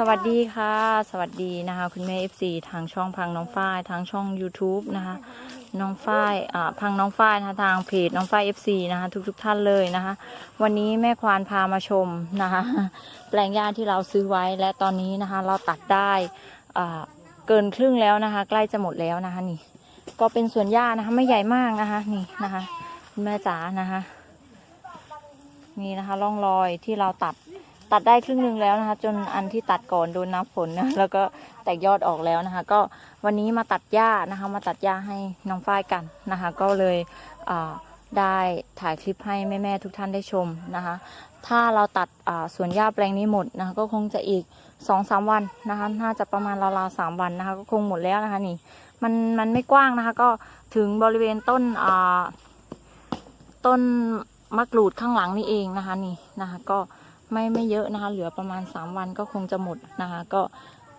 สวัสดีค่ะ สวัสดีนะคะ คุณแม่ FC ทางช่องพังน้องฝ้ายทางช่อง YouTube นะคะ น้องฝ้ายอ่าพังน้องฝ้ายนะคะทางเพจน้องฝ้าย FC นะคะ ทุกๆทท่านเลยนะคะ วันนี้แม่ควานพามาชมนะคะ แปลงหญ้าที่เราซื้อไว้และตอนนี้นะคะ เราตัดได้อ่าเกินครึ่งแล้วนะคะ ใกล้จะหมดแล้วนะคะนี่ ก็เป็นสวนหญ้านะคะไม่ใหญ่มากนะคะนี่นะคะคุณแม่จ๋านะคะนี่นะคะร่องรอยที่เราตัด ตัดได้ครึ่งหนึ่งแล้วนะคะ จนอันที่ตัดก่อนโดนน้ำฝนนะแล้วก็แตกยอดออกแล้วนะคะ ก็วันนี้มาตัดหญ้านะคะ มาตัดหญ้าให้น้องฝ้ายกันนะคะ ก็เลยได้ถ่ายคลิปให้แม่ๆทุกท่านได้ชมนะคะ ถ้าเราตัดอ่าสวนหญ้าแปลงนี้หมดนะคะก็คงจะอีกสองสามวันนะคะ น่าจะประมาณราวๆสามวันนะคะ ก็คงหมดแล้วนะคะนี่ มันมันไม่กว้างนะคะ ก็ถึงบริเวณต้นต้นมะกรูดข้างหลังนี่เองนะคะนี่นะคะ ก็ ไม่ไม่เยอะนะคะ เหลือประมาณ 3 วันก็คงจะหมดนะคะ ก็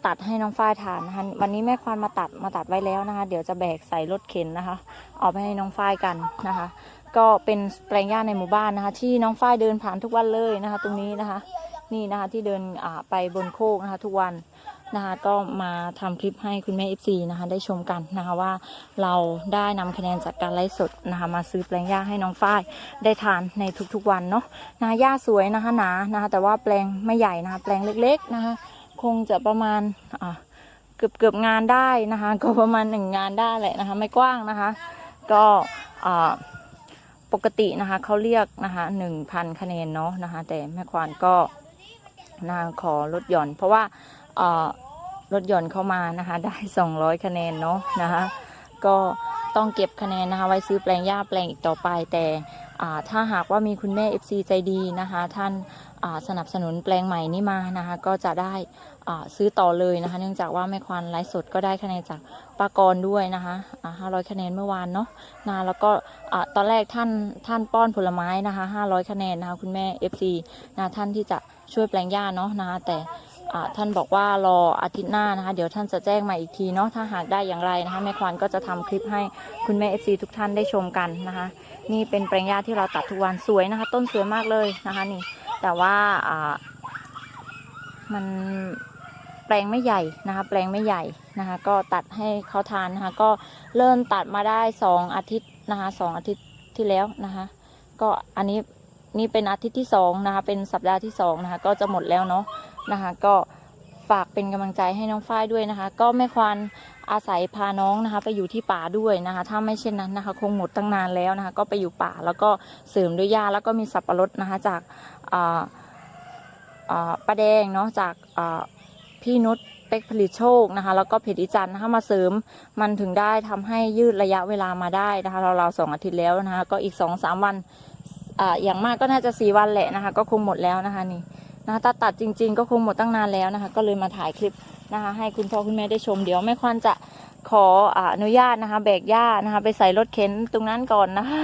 ตัดให้น้องฝ้ายทานนะคะวันนี้แม่ควานมาตัดมาตัดไว้แล้วนะคะ เดี๋ยวจะแบกใส่รถเข็นนะคะ เอาไปให้น้องฝ้ายกันนะคะ ก็เป็นแปลงหญ้าในหมู่บ้านนะคะ ที่น้องฝ้ายเดินผ่านทุกวันเลยนะคะ ตรงนี้นะคะ นี่นะคะที่เดินไปบนโคกนะคะ ทุกวัน นะคะก็มาทำคลิปให้คุณแม่ FC นะคะได้ชมกันนะคะว่าเราได้นำคะแนนจากการไลฟ์สดนะคะมาซื้อแปลงหญ้าให้น้องฝ้ายได้ทานในทุกๆวันเนาะนะคะหญ้าสวยนะคะหนานะคะแต่ว่าแปลงไม่ใหญ่นะคะแปลงเล็กๆนะคะคงจะประมาณอ่าเกือบเกือบงานได้นะคะก็ประมาณหนึ่งงานได้แหละนะคะไม่กว้างนะคะ ก็อ่าปกตินะคะเขาเรียกนะคะหนึ่งพันคะแนนเนาะนะคะแต่แม่ควานก็นะคะขอลดหย่อน เพราะว่า เอ่อลดหย่อนเข้ามานะคะ ได้สองร้อยคะแนนเนาะนะคะ ก็ต้องเก็บคะแนนนะคะ ไว้ซื้อแปลงหญ้าแปลงอีกต่อไป แต่ถ้าหากว่ามีคุณแม่ FC ใจดีนะคะ ท่านสนับสนุนแปลงใหม่นี้มานะคะ ก็จะได้ซื้อต่อเลยนะคะ เนื่องจากว่าแม่ควานไลฟ์สดก็ได้คะแนนจากปากรด้วยนะคะห้าร้อยคะแนนเมื่อวานเนาะนะแล้วก็ตอนแรกท่านท่านป้อนผลไม้นะคะ 500 คะแนนนะคะคุณแม่ FC นะท่านที่จะช่วยแปลงหญ้าเนาะนะคะแต่ ท่านบอกว่ารออาทิตย์หน้านะคะ เดี๋ยวท่านจะแจ้งมาอีกทีเนาะถ้าหากได้อย่างไรนะคะแม่ควานก็จะทำคลิปให้คุณแม่ FC ทุกท่านได้ชมกันนะคะ นี่เป็นแปลงหญ้าที่เราตัดทุกวันสวยนะคะ ต้นสวยมากเลยนะคะนี่ แต่ว่าอ่ามันแปลงไม่ใหญ่นะคะ แปลงไม่ใหญ่นะคะ ก็ตัดให้เขาทานนะคะ ก็เริ่มตัดมาได้สองอาทิตย์นะคะสองอาทิตย์ที่แล้วนะคะ ก็อันนี้นี่เป็นอาทิตย์ที่สองนะคะ เป็นสัปดาห์ที่สองนะคะ ก็จะหมดแล้วเนาะ นะคะ ก็ฝากเป็นกำลังใจให้น้องฝ้ายด้วยนะคะ ก็ไม่ควรอาศัยพาน้องนะคะ ไปอยู่ที่ป่าด้วยนะคะ ถ้าไม่เช่นนั้นนะคะ คงหมดตั้งนานแล้วนะคะ ก็ไปอยู่ป่าแล้วก็เสริมด้วยหญ้าแล้วก็มีสับปะรดนะคะ จากป้าแดงเนาะจากพี่นุชเป็กผลิตโชคนะคะ แล้วก็เพจอีจันนะคะมาเสริมมันถึงได้ทำให้ยืดระยะเวลามาได้นะคะเราๆสองอาทิตย์แล้วนะคะ ก็อีกสองสามวันออย่างมากก็น่าจะสี่วันแหละนะคะ ก็คงหมดแล้วนะคะนี่ นะคะถ้าตัดจริง ๆ ก็คงหมดตั้งนานแล้วนะคะ ก็เลยมาถ่ายคลิปนะคะให้คุณพ่อคุณแม่ได้ชมเดี๋ยวแม่ควรจะขออนุญาตนะคะแบกหญ้านะคะไปใส่รถเข็นตรงนั้นก่อนนะคะ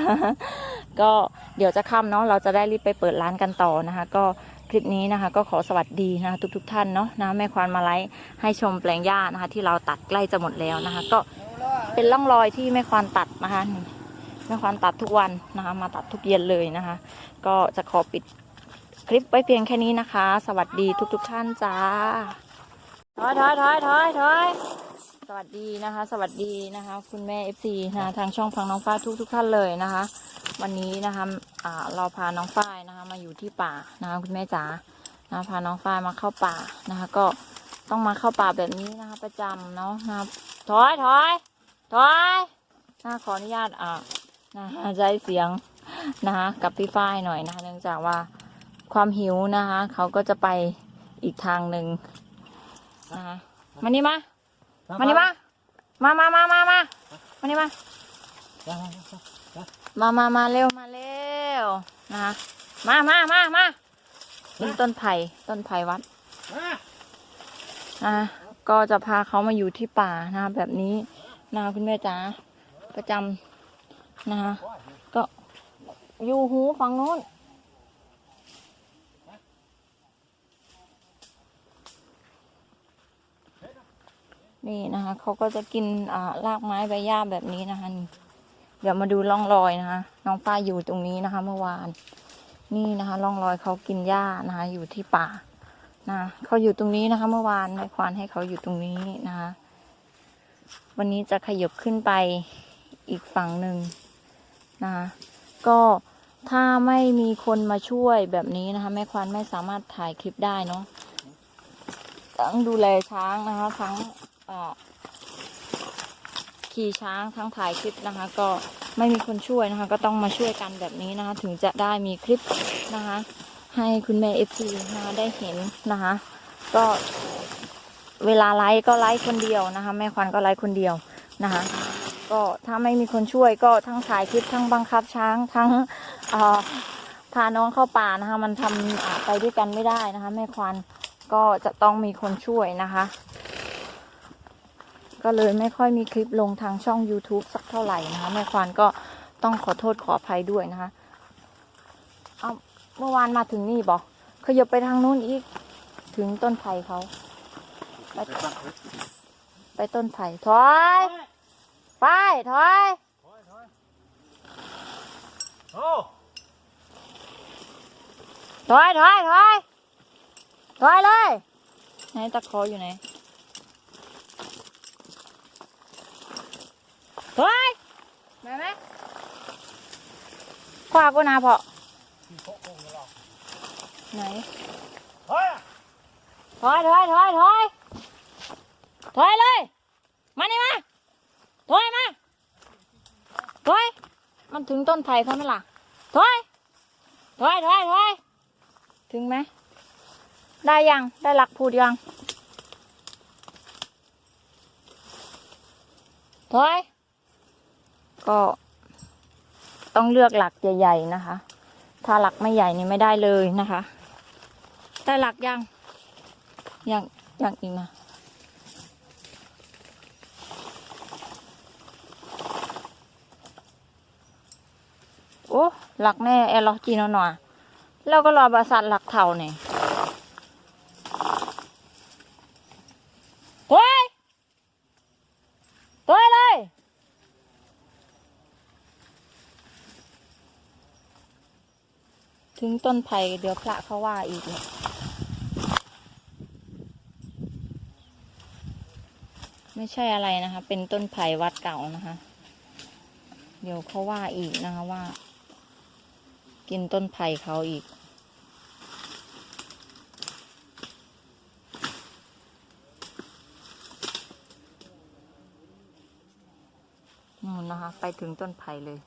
ก็เดี๋ยวจะค่ำเนาะเราจะได้รีบไปเปิดร้านกันต่อนะคะ ก็คลิปนี้นะคะ ก็ขอสวัสดีนะคะทุกๆทท่านเนาะนะแม่ควานมาไลฟ์ให้ชมแปลงหญ้านะคะ ที่เราตัดใกล้จะหมดแล้วนะคะ ก็เป็นร่องรอยที่แม่ควานตัดนะคะแม่ควานตัดทุกวันนะคะ มาตัดทุกเย็นเลยนะคะ ก็จะขอปิด คลิปไว้เพียงแค่นี้นะคะ สวัสดีทุกๆทท่านจ้าถอยถอยถอยถอยถอยสวัสดีนะคะ สวัสดีนะคะ คุณแม่เอฟซีนะทางช่องพังน้องฟ้ายทุกทุกท่านเลยนะคะ วันนี้นะคะอ่าเราพาน้องฝ้ายนะคะ มาอยู่ที่ป่านะคะคุณแม่จ๋านะพาน้องฝ้ายมาเข้าป่านะคะ ก็ต้องมาเข้าป่าแบบนี้นะคะ ประจำเนาะนะถอยถอยถอยนะขออนุญาตอ่านะใช้เสียงนะคะกับพี่ฝ้ายหน่อยนะคะ เนื่องจากว่า ความหิวนะคะ เขาก็จะไปอีกทางหนึ่งนะคะมานี่มามานี่มามามามามามามานี่มามามามาเร็วมาเร็วนะคะมามามามานี่ต้นไผ่ต้นไผ่วัดนะก็จะพาเขามาอยู่ที่ป่านะคะแบบนี้นะคะคุณแม่จ๋าประจำนะคะก็อยู่หูฝั่งโน้น นี่นะคะเขาก็จะกินอ่ารากไม้ใบหญ้าแบบนี้นะคะนี่เดี๋ยวมาดูร่องรอยนะคะ น้องป้าอยู่ตรงนี้นะคะ เมื่อวาน นี่นะคะร่องรอยเขากินหญ้านะคะ อยู่ที่ป่านะเขาอยู่ตรงนี้นะคะ เมื่อวานนายควานให้เขาอยู่ตรงนี้นะคะ วันนี้จะขยบขึ้นไปอีกฝั่งหนึ่งนะคะก็ถ้าไม่มีคนมาช่วยแบบนี้นะคะ แม่ควานไม่สามารถถ่ายคลิปได้เนาะต้องดูแลช้างนะคะทั้ง ขี่ช้างทั้งถ่ายคลิปนะคะ ก็ไม่มีคนช่วยนะคะ ก็ต้องมาช่วยกันแบบนี้นะคะ ถึงจะได้มีคลิปนะคะ ให้คุณแม่เอฟซีนะคะได้เห็นนะคะ ก็เวลาไลฟ์ก็ไลฟ์คนเดียวนะคะ แม่ควันก็ไลฟ์คนเดียวนะคะ ก็ถ้าไม่มีคนช่วยก็ทั้งถ่ายคลิปทั้งบังคับช้างทั้งพาน้องเข้าป่านะคะ มันทำไปด้วยกันไม่ได้นะคะ แม่ควันก็จะต้องมีคนช่วยนะคะ ก็เลยไม่ค่อยมีคลิปลงทางช่อง YouTube สักเท่าไหร่นะคะแม่ควานก็ต้องขอโทษขออภัยด้วยนะคะ เอาเมื่อวานมาถึงนี่บอกขยับไปทางนู้นอีก ถึงต้นไผ่เขาไปไปต้นไผ่ถอยไปถอยโอ้ถอยถอยถอยถอยเลย ไหนตะขออยู่ไหน ถอยได้ไหมคว้ากูนาพอที่โคกงแล้วไหนเฮ้ยถอยถอยถอยถอยถอยเลย มานี่มาถอยมาถอยมันถึงต้นไผ่เขาไหมล่ะถอยถอยถอยถอยถึงไหม ได้ยัง ได้หลักพูดยังถอย ก็ต้องเลือกหลักใหญ่ๆนะคะ ถ้าหลักไม่ใหญ่นี่ไม่ได้เลยนะคะ ได้หลักยัง ยังยังอีกนะโอ้หลักแน่แอร์ล็อกจีนหน่อยแล้วก็รอบริษัทหลักเท่าเนี่ยตัวไอ้ตัวไอ้เลย ถึงต้นไผ่เดี๋ยวพระเขาว่าอีกเนี่ยไม่ใช่อะไรนะคะ เป็นต้นไผ่วัดเก่านะคะ เดี๋ยวเขาว่าอีกนะคะว่า กินต้นไผ่เขาอีก นู่นนะคะ ไปถึงต้นไผ่เลย